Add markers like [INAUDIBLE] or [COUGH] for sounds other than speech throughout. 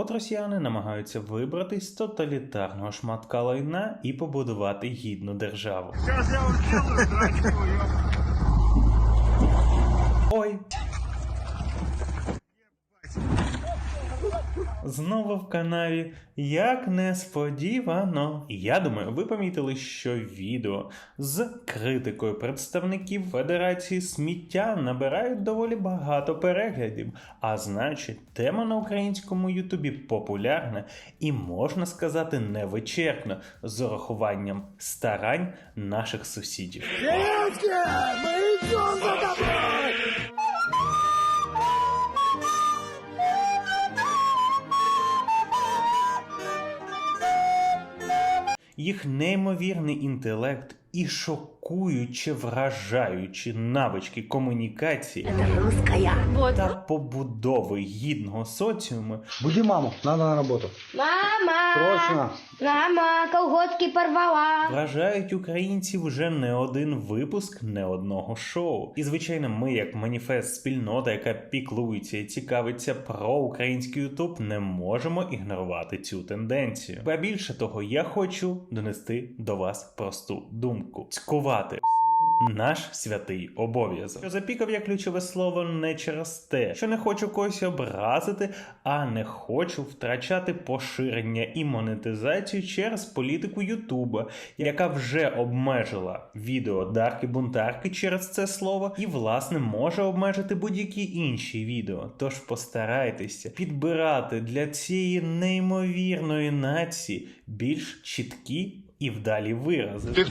От росіяни намагаються вибратись з тоталітарного шматка лайна і побудувати гідну державу. Ой. Знову в канаві, як несподівано. Я думаю, ви помітили, що відео з критикою представників Федерації сміття набирають доволі багато переглядів. А значить, тема на українському Ютубі популярна і можна сказати невичерпна з урахуванням старань наших сусідів. Їх неймовірний інтелект і шокуюче вражаючі навички комунікації русская. Вот. та побудови гідного соціуму Буди маму, надо на работу. Мама! Срочно. Мама, колготки порвала. вражають українців вже не один випуск не одного шоу. І звичайно, ми, як маніфест спільнота, яка піклується і цікавиться про український Ютуб, не можемо ігнорувати цю тенденцію. Ба більше того, я хочу донести до вас просту думку: цькувати. Наш святий обов'язок. Що запікав я ключове слово не через те, що не хочу когось образити, а не хочу втрачати поширення і монетизацію через політику Ютуба, яка вже обмежила відео Дарки Бунтарки через це слово, і власне може обмежити будь-які інші відео. Тож постарайтеся підбирати для цієї неймовірної нації більш чіткі і вдалі вирази Ты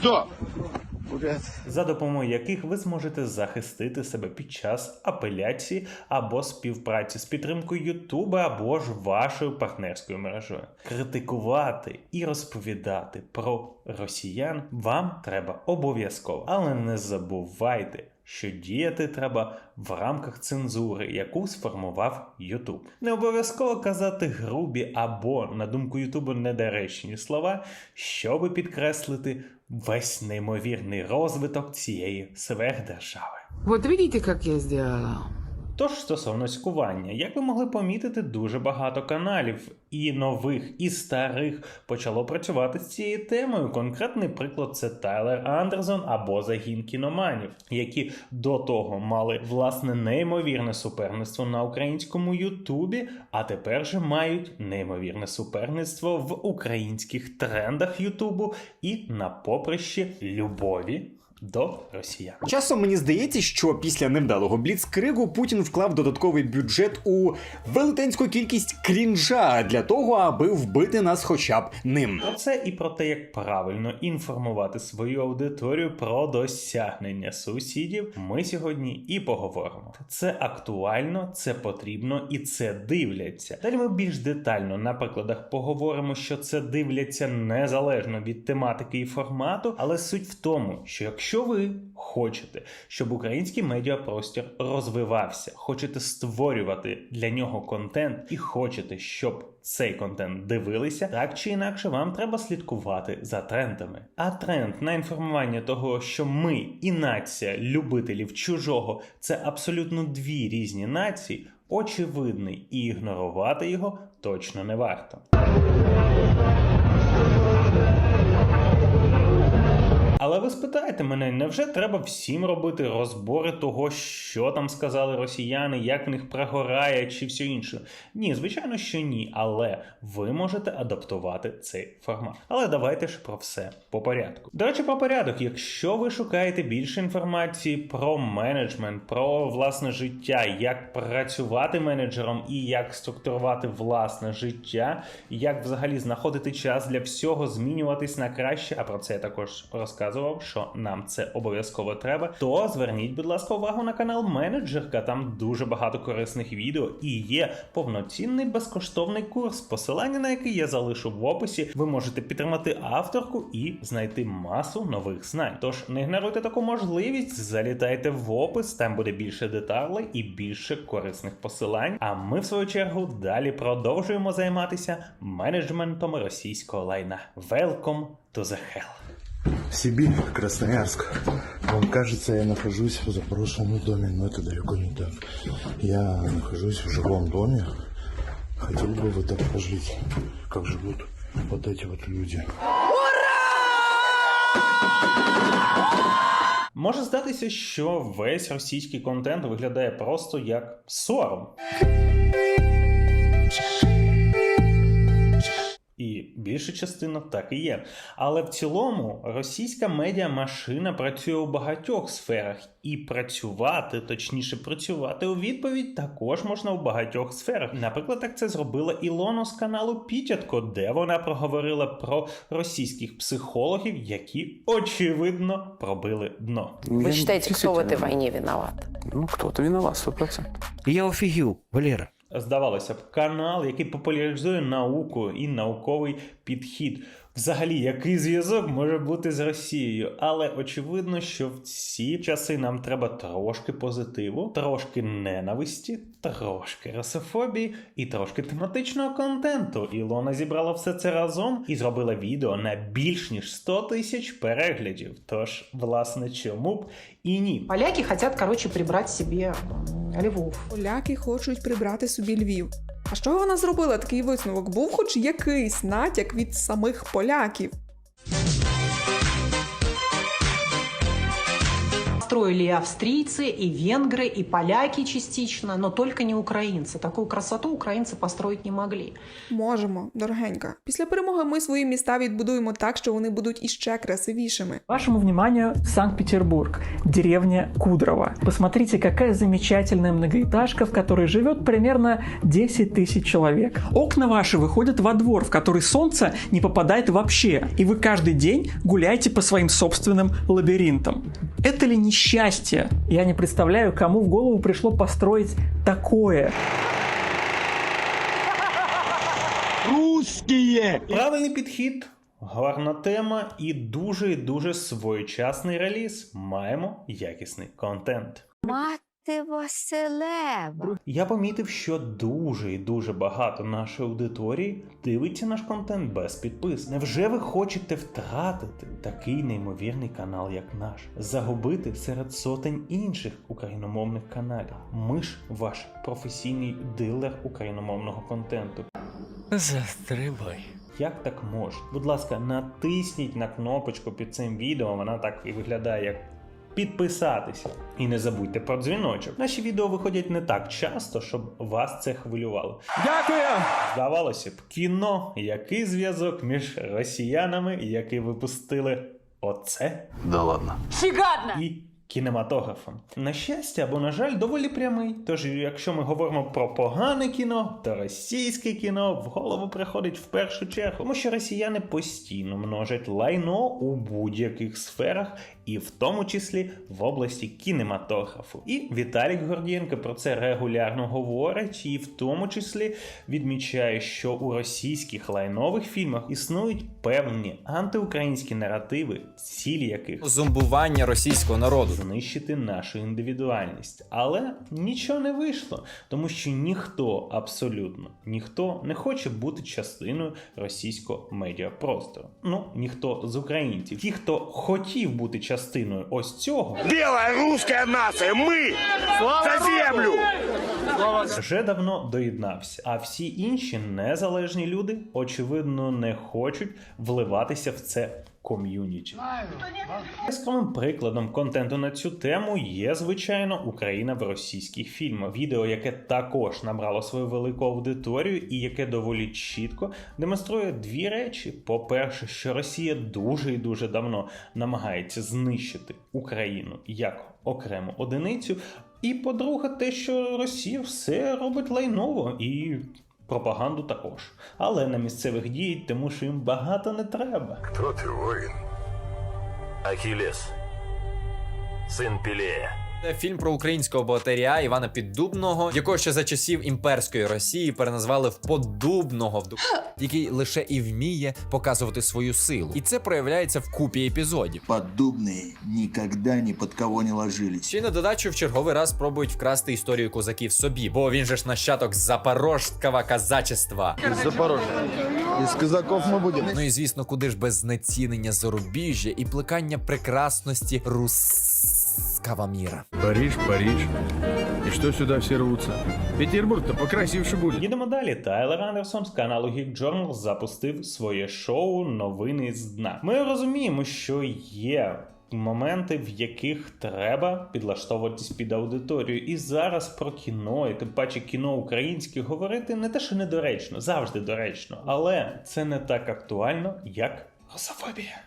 кто? за допомогою яких ви зможете захистити себе під час апеляції або співпраці з підтримкою Ютуба або ж вашою партнерською мережею. Критикувати і розповідати про росіян вам треба обов'язково, але не забувайте. Що діяти треба в рамках цензури, яку сформував Ютуб. Не обов'язково казати грубі або, на думку Ютубу, недоречні слова, щоби підкреслити весь неймовірний розвиток цієї сверхдержави. Вот видите, як я сделала? Тож стосовно скування, як ви могли помітити, дуже багато каналів і нових, і старих почало працювати з цією темою. Конкретний приклад це Тайлер Андерсон або Загін кіноманів, які до того мали власне неймовірне суперництво на українському Ютубі, а тепер же мають неймовірне суперництво в українських трендах Ютубу і на поприщі любові до росіян. Часом мені здається, що після невдалого бліцкригу Путін вклав додатковий бюджет у велетенську кількість крінжа для того, аби вбити нас хоча б ним. Про це і про те, як правильно інформувати свою аудиторію про досягнення сусідів, ми сьогодні і поговоримо. Це актуально, це потрібно і це дивляться. Далі ми більш детально на прикладах поговоримо, що це дивляться незалежно від тематики і формату, але суть в тому, що якщо ви хочете, щоб український медіапростір розвивався, хочете створювати для нього контент і хочете, щоб цей контент дивилися, так чи інакше вам треба слідкувати за трендами. А тренд на інформування того, що ми і нація любителів чужого це абсолютно дві різні нації, очевидний, і ігнорувати його точно не варто. Але ви спитаєте мене, невже треба всім робити розбори того, що там сказали росіяни, як в них прогорає чи все інше? Ні, звичайно, що ні, але ви можете адаптувати цей формат. Але давайте ж про все по порядку. До речі, про порядок. Якщо ви шукаєте більше інформації про менеджмент, про власне життя, як працювати менеджером і як структурувати власне життя, як взагалі знаходити час для всього, змінюватись на краще, а про це я також розказував, що нам це обов'язково треба, то зверніть, будь ласка, увагу на канал Менеджерка. Там дуже багато корисних відео і є повноцінний безкоштовний курс, посилання на який я залишу в описі. Ви можете підтримати авторку і знайти масу нових знань. Тож не ігноруйте таку можливість, залітайте в опис, там буде більше деталей і більше корисних посилань. А ми, в свою чергу, далі продовжуємо займатися менеджментом російського лайна. Welcome to the hell! Сибирь, Красноярск. Вам кажется, я нахожусь в заброшенном доме, но это далеко не так. Я нахожусь в жилом доме, Хотел бы вот так пожить, как живут вот эти вот люди. Може здатися, що весь російський контент виглядає просто як сором. Більша частина так і є. Але в цілому російська медіамашина працює у багатьох сферах, і працювати, точніше, працювати у відповідь також можна у багатьох сферах. Наприклад, так це зробила Ілона з каналу Пітятко, де вона проговорила про російських психологів, які очевидно пробили дно. Вы считаете, кто в этой войне виноват? Ну, кто-то виноват, сто процентов. Я офігів, Валера. Здавалося б, канал, який популяризує науку і науковий підхід. Взагалі, який зв'язок може бути з Росією? Але очевидно, що в ці часи нам треба трошки позитиву, трошки ненависті, трошки русофобії і трошки тематичного контенту. Ілона зібрала все це разом і зробила відео на більш ніж 100 тисяч переглядів. Тож, власне, чому б і ні? Поляки хотят, короче, прибрать себе м, Львов. Поляки хочуть прибрати собі Львів. А що вона зробила такий висновок? Був хоч якийсь натяк від самих поляків. Строили и австрийцы, и венгры, и поляки частично, но только не украинцы. Такую красоту украинцы построить не могли. Можемо, дорогенька. Після перемоги ми свої міста відбудуємо так, що вони будуть іще красивішими. Вашему вниманию Санкт-Петербург, деревня Кудрово. Посмотрите, какая замечательная многоэтажка, в которой живет примерно 10 тысяч человек. Окна ваши выходят во двор, в который солнце не попадает вообще, и вы каждый день гуляете по своим собственным лабиринтам. Это ли не счастье? Я не представляю, кому в голову пришло построить такое. Правильний підхід, гарна тема і дуже і дуже своєчасний реліз. Маємо якісний контент. Мати Василева. Я помітив, що дуже і дуже багато нашої аудиторії дивиться наш контент без підпис. Невже ви хочете втратити такий неймовірний канал, як наш, загубити серед сотень інших україномовних каналів? Ми ж ваш професійний дилер україномовного контенту. Застрибай. Як так може? Будь ласка, натисніть на кнопочку під цим відео, вона так і виглядає як. Підписатися і не забудьте про дзвіночок. Наші відео виходять не так часто, щоб вас це хвилювало. Дякую! Здавалося б, кіно, який зв'язок між росіянами, які випустили оце Да ладно. і кінематографом. На щастя або на жаль, доволі прямий. Тож, якщо ми говоримо про погане кіно, то російське кіно в голову приходить в першу чергу, тому що росіяни постійно множать лайно у будь-яких сферах, і в тому числі в області кінематографу. І Віталік Гордієнко про це регулярно говорить, і в тому числі відмічає, що у російських лайнових фільмах існують певні антиукраїнські наративи, цілі яких Зомбування російського народу. знищити нашу індивідуальність. Але нічого не вийшло, тому що ніхто, абсолютно ніхто не хоче бути частиною російського медіапростору. Ну, ніхто з українців. Ті, хто хотів бути частиною ось цього, біла руська нація. Ми за землю! вже давно доєднався. А всі інші незалежні люди, очевидно, не хочуть вливатися в це ком'юніті. Яскравим прикладом контенту на цю тему є, звичайно, Україна в російських фільмах. Відео, яке також набрало свою велику аудиторію, і яке доволі чітко демонструє дві речі: по-перше, що Росія дуже і дуже давно намагається знищити Україну як окрему одиницю. І по-друге, те, що Росія все робить лайново і пропаганду також. Але на місцевих діють, тому що їм багато не треба. Хто ти воїн? Ахілес, син Пелея. Це фільм про українського богатиря Івана Піддубного, якого ще за часів імперської Росії переназвали в Поддубного, вду- [GASPS] який лише і вміє показувати свою силу. І це проявляється в купі епізодів. Подобные никогда ни под кого не ложились. Ще й на додачу в черговий раз пробують вкрасти історію козаків собі, бо він же ж нащадок запорожського казачества. Из Запорожья. Из казаков мы будем. Ну і звісно, куди ж без знецінення зарубіжжя і плекання прекрасності русского міра. Париж, Париж. И что сюда все рвутся? Петербург-то покрасивше будет. Їдемо далі. Тайлер Андерсон з каналу Geek Journal запустив своє шоу Новини з дна. Ми розуміємо, що є. Моменти, в яких треба підлаштовуватись під аудиторію. І зараз про кіно, і тим паче кіно українське говорити не те, що недоречно, завжди доречно. Але це не так актуально, як русофобія.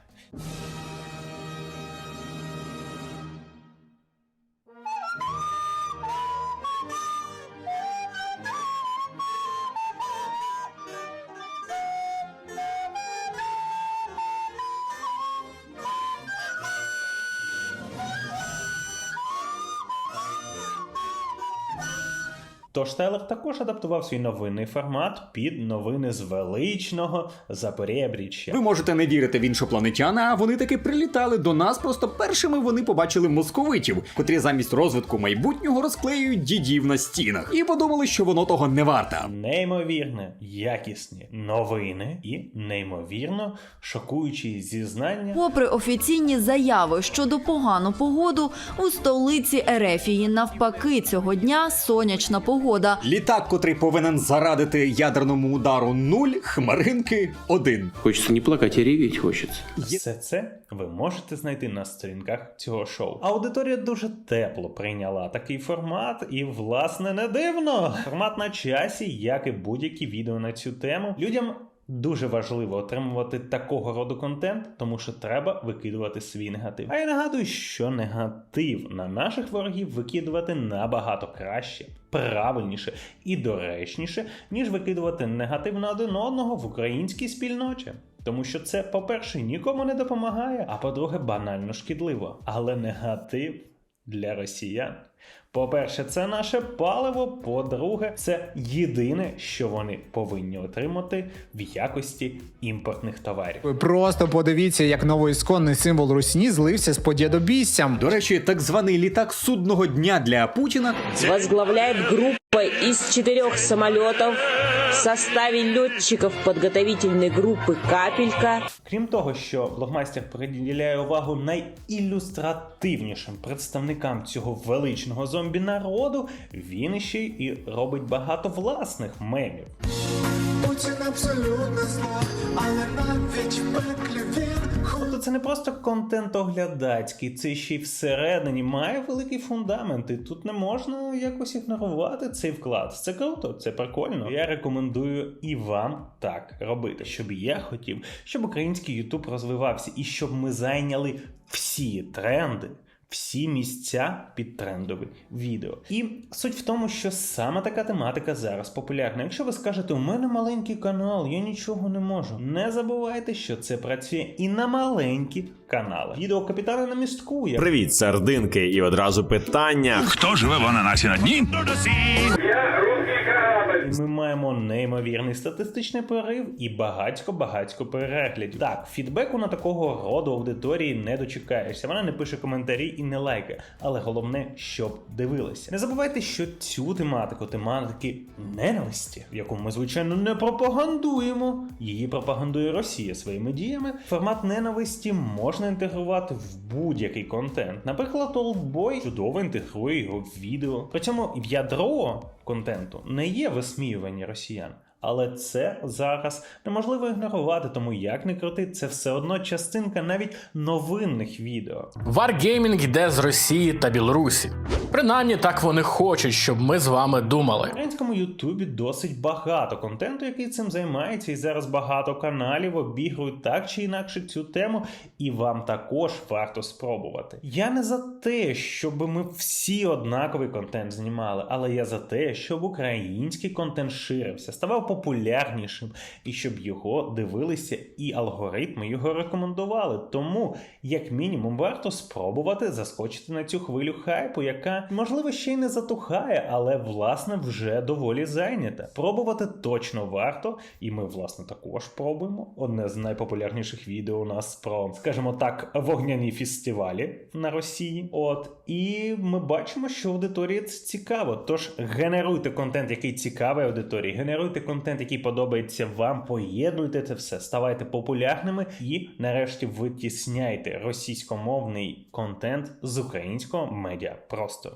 Тож Тайлер також адаптував свій новинний формат під новини з величного Запорєбріччя. Ви можете не вірити в іншопланетян, а вони таки прилітали до нас. Просто першими вони побачили московитів, котрі замість розвитку майбутнього розклеюють дідів на стінах, і подумали, що воно того не варте. Неймовірне, якісні новини і неймовірно шокуючі зізнання. Попри офіційні заяви щодо погану погоду, у столиці Ерефії навпаки цього дня сонячна погода. Літак, котрий повинен зарадити ядерному удару нуль, хмаринки один. Хочеться не плакати, а хочеться хочется. Все це ви можете знайти на сторінках цього шоу. Аудиторія дуже тепло прийняла такий формат, і власне не дивно. Формат на часі, як і будь-які відео на цю тему. Людям. Дуже важливо отримувати такого роду контент, тому що треба викидувати свій негатив. А я нагадую, що негатив на наших ворогів викидувати набагато краще, правильніше і доречніше, ніж викидувати негатив на один одного в українській спільноті. Тому що це, по-перше, нікому не допомагає, а по-друге, банально шкідливо. Але негатив для росіян. По-перше, це наше паливо. По-друге, це єдине, що вони повинні отримати в якості імпортних товарів. Ви просто подивіться, як новоісконний символ русні злився з подєдобіссям. До речі, так званий літак судного дня для Путіна Возглавляет группа из четырех самолетов в составі льотчиків підготовительної групи «Капелька». Крім того, що блогмастер приділяє увагу найілюстративнішим представникам цього величного зомбі народу, він ще і робить багато власних мемів. Путін абсолютно зло, але навіть пеклі він Тобто це не просто контент оглядацький, це ще й всередині має великий фундамент, і тут не можна якось ігнорувати цей вклад. Це круто, це прикольно. Я рекомендую і вам так робити, щоб я хотів, щоб український Ютуб розвивався і щоб ми зайняли всі тренди. Всі місця під трендові відео. І суть в тому, що саме така тематика зараз популярна. Якщо ви скажете, у мене маленький канал, я нічого не можу. Не забувайте, що це працює і на маленькі канали. Відео капітана на містку. Я... Привіт, сардинки, і одразу питання. Хто живе в ананасі на дні? І Ми маємо неймовірний статистичний порив і багатько-багатько переглядів. Так, фідбеку на такого роду аудиторії не дочекаєшся. Вона не пише коментарі і не лайкає. Але головне, щоб дивилися. Не забувайте, що цю тематику, тематики ненависті, яку ми звичайно не пропагандуємо. Її пропагандує Росія своїми діями. Формат ненависті можна інтегрувати в будь-який контент. Наприклад, Олдбой чудово інтегрує його в відео. При цьому в ядро контенту не є висміювання росіян. Але це зараз неможливо ігнорувати, тому як не крути, це все одно частинка навіть новинних відео. Варгеймінг йде з Росії та Білорусі. Принаймні так вони хочуть, щоб ми з вами думали. В українському Ютубі досить багато контенту, який цим займається, і зараз багато каналів обігрують так чи інакше цю тему, і вам також варто спробувати. Я не за те, щоб ми всі однаковий контент знімали, але я за те, щоб український контент ширився, ставав популярнішим, і щоб його дивилися, і алгоритми його рекомендували. Тому, як мінімум, варто спробувати заскочити на цю хвилю хайпу, яка можливо ще й не затухає, але власне вже доволі зайнята. Пробувати точно варто, і ми, власне, також пробуємо. Одне з найпопулярніших відео у нас про, скажімо так, вогняні фестивалі на Росії. От і ми бачимо, що аудиторії це цікаво. Тож генеруйте контент, який цікавий аудиторії, генеруйте контент, який подобається вам. Поєднуйте це все, ставайте популярними і, нарешті, витісняйте російськомовний контент з українського медіапростору.